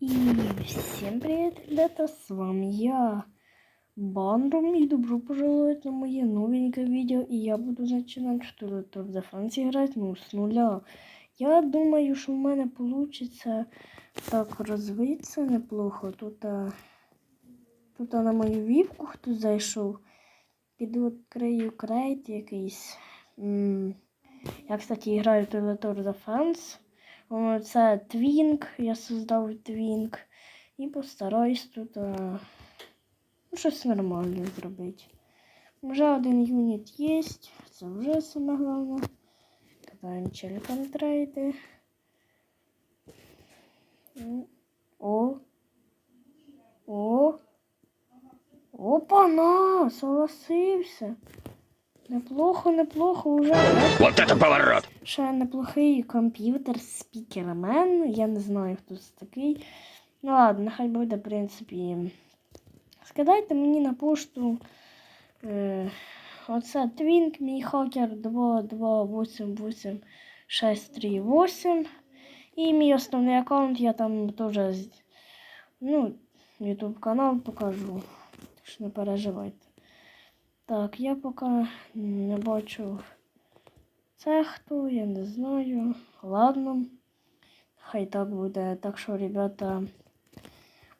И всем привет, ребята, с вами я, Бандом, и добро пожаловать на мое новенькое видео, и я буду начинать Tour of Defense играть, ну, с нуля. Я думаю, що в мене получится так розвитися неплохо. Тут, а, тут а, на мою віпку хтось зайшов. Піду відкрию крейт якийсь. М, Я, кстати, граю в Tour of Defense. Це твінк, я создав твінк. І постараюсь тут а, ну, щось нормальне зробити. Вже один юніт є, це вже саме головне. Кидаємо челіком трейди. О. О. Опа-на! Согласився. Неплохо, неплохо уже. Вот это поворот! Ще неплохий комп'ютер спікермен. Я не знаю, хто це такий. Ну ладно, нехай буде, в принципі. Скидайте мені на пошту. Е, оце Twink, мій хакер 2288638. І мій основний аккаунт, я там теж ну, YouTube канал покажу. Так що не переживайте. Так, я поки не бачу. Це хто, я не знаю. Ладно. Хай так буде. Так що, ребята,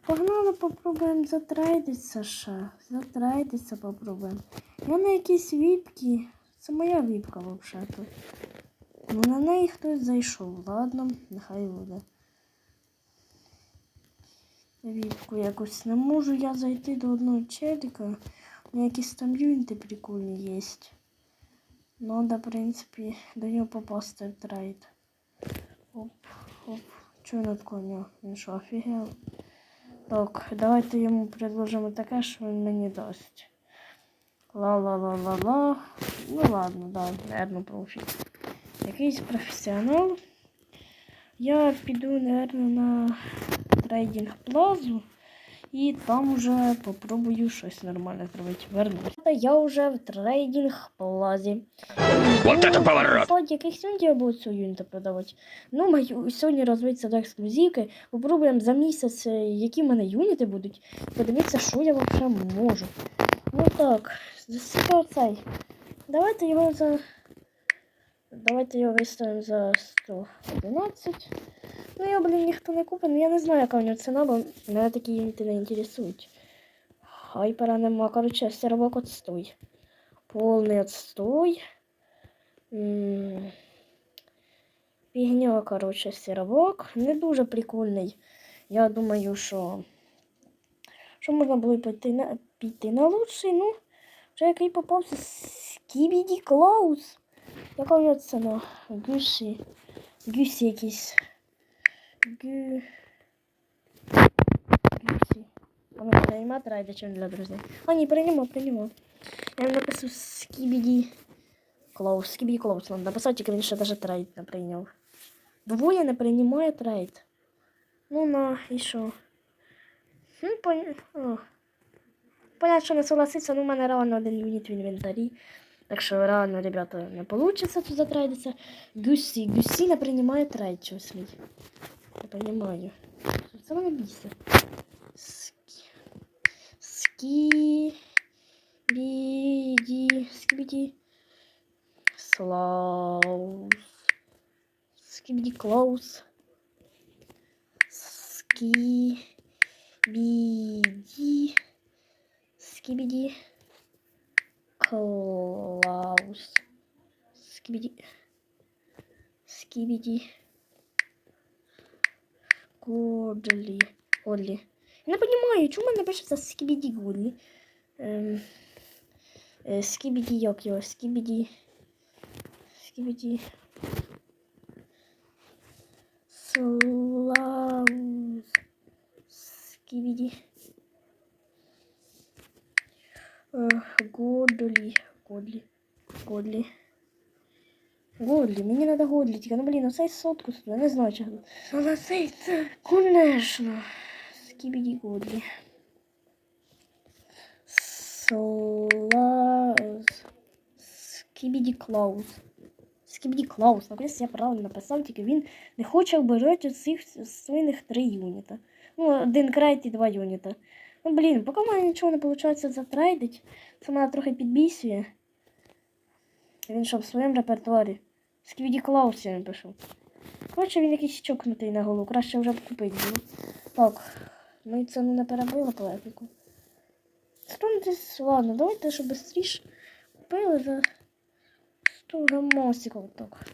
погнали, попробуємо затрейдитися ще. Затрейдитися попробуємо. Я на якійсь віпці. Це моя віпка взагалі. Ну на неї хтось зайшов. Ладно, нехай буде. Віпку якось не можу я зайти до одного челіка. У мене якісь там юніти прикольні є. Надо, в принципі, до нього попасти в трейд. Оп, оп. Чого над коня? Він що, офігел? Так, давайте йому предложимо таке, що він мені дасть. Ла-ла-ла-ла-ла. Ну ладно, да, наверно, профі. Якийсь професіонал. Я піду, наверно, на трейдинг плазу. І там уже попробую щось нормальне зробити. Вернусь. Я вже в трейдинг плазі. Вот это поворот! Слайд, яких сьогодні я буду цього юніта продавати? Ну, маю сьогодні розвитися до ексклюзивки. Попробуємо за місяць, е, які в мене юніти будуть. Подивитися, що я взагалі можу. Ну так, засікав цей. Давайте його за. Давайте його виставимо за 111. Ну, його, блін, ніхто не купить. Ну, я не знаю, яка в нього ціна, бо мене такі юніти не інтересують. Хайпера нема. Короче, сервак отстой. Повний отстой. Фігня, коротше, сіровок. Не дуже прикольний. Я думаю, що, що можна було піти на, піти на лучший. Ну, вже який попався Скібіді Клаус. Яка в нього ціна? Гюсі. Гюсі якийсь. Гю... Гюсі. А ну, приймати райда, чим для друзів. А, ні, приймемо, приймемо. Я вам напишу Скібіді Клоус. Скібіді Клоус. Надо написати, тільки він ще навіть трейд не прийняв. Двоє не приймає трейд. Ну на, і що? Ну, пон... О. Понятно, що не согласиться, ну в мене реально один юніт в інвентарі. Так що реально, ребята, не вийде тут затрейдитися. Гюсі, Гюсі не приймає трейд чогось. мій. Не розумію. Це мене бісить. Скі... Скі... Біді... Скібіді... Слаус. Скибиди Клаус. Скибиди. Скибиди Клаус. Скибиди. Скибиди. Годли. Годли. Я не понимаю, чому мене пишеться Скибиди Годли. Ем, Скибиди як його? Скибиди. Слаус. Скибиди. Е, Годлі. Годлі. Годлі. Годлі. Мені треба Годлі. Тільки, ну, блін, оцей сотку стоїть. Не знаю, чого. Але цей, це, конечно. Скибиди Годлі. Слаус. Скибиди Клаус. Скібді Клаус, наконець я правильно написав, тільки він не хоче обирати цих свиних три юніта. Ну, один крейт і два юніта. Ну, блін, поки в мене нічого не виходить затрейдить, це мене трохи підбісює. Він що в своєму репертуарі? Сквіді Клаус я не пишу. Він якийсь чокнутий на голову, краще вже б купити було. Так, ми це ну, не перебили по епіку. Ладно, давайте, щоб швидше купили за 100 гамосиків. Так.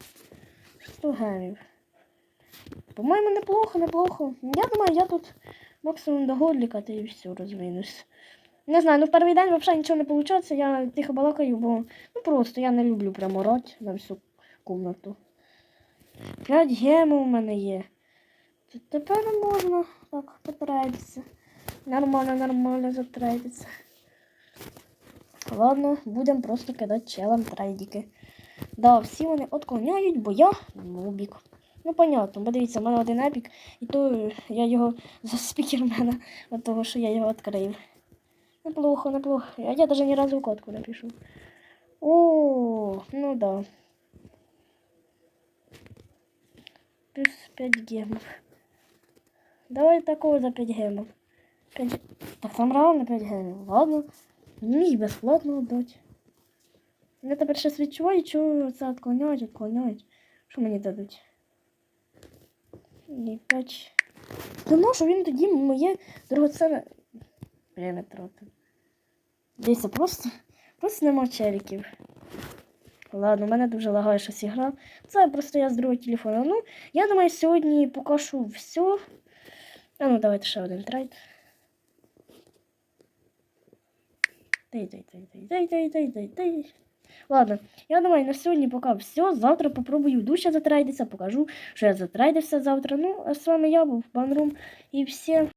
100 гемів. По-моєму, неплохо, неплохо. Я думаю, я тут максимум до годліка і все розвинусь. Не знаю, ну в перший день взагалі нічого не виходить, я тихо балакаю, бо ну просто я не люблю прямо орати на всю кімнату. 5 гемів у мене є. Т- Тепер можна так потрейдитися. Нормально, нормально затрейдитися. Ладно, будемо просто кидати челам трейдики. Да, всі вони отклоняють, бо я нубік. Ну, понятно, бо дивіться, в мене один епік, і то я його за спікермена, от того, що я його відкрив. Неплохо, неплохо. А я навіть ні разу в кодку не пишу. О, ну да. Плюс 5 гемов. Давай такого за 5 гемов. 5... Так там реально 5 гемов. Ладно. Міг безплатно віддати. Я тепер щось відчуваю, що це відклоняють, відклоняють. Що мені дадуть? Ні, 5. Та ну, що він тоді моє дорогоценне время тратив. Дивіться, просто, просто нема челіків. Ладно, мене дуже лагає щось ігра. Це просто я з другого телефону. Ну, я думаю, сьогодні покажу все. А ну, давайте ще один трейд. Дай, дай, дай, дай, дай, дай, дай, дай. Ладно, я думаю, на сьогодні поки все. Завтра попробую душа затрейдитися, покажу, що я затрейдився завтра. Ну, а з вами я був Банрум і всім.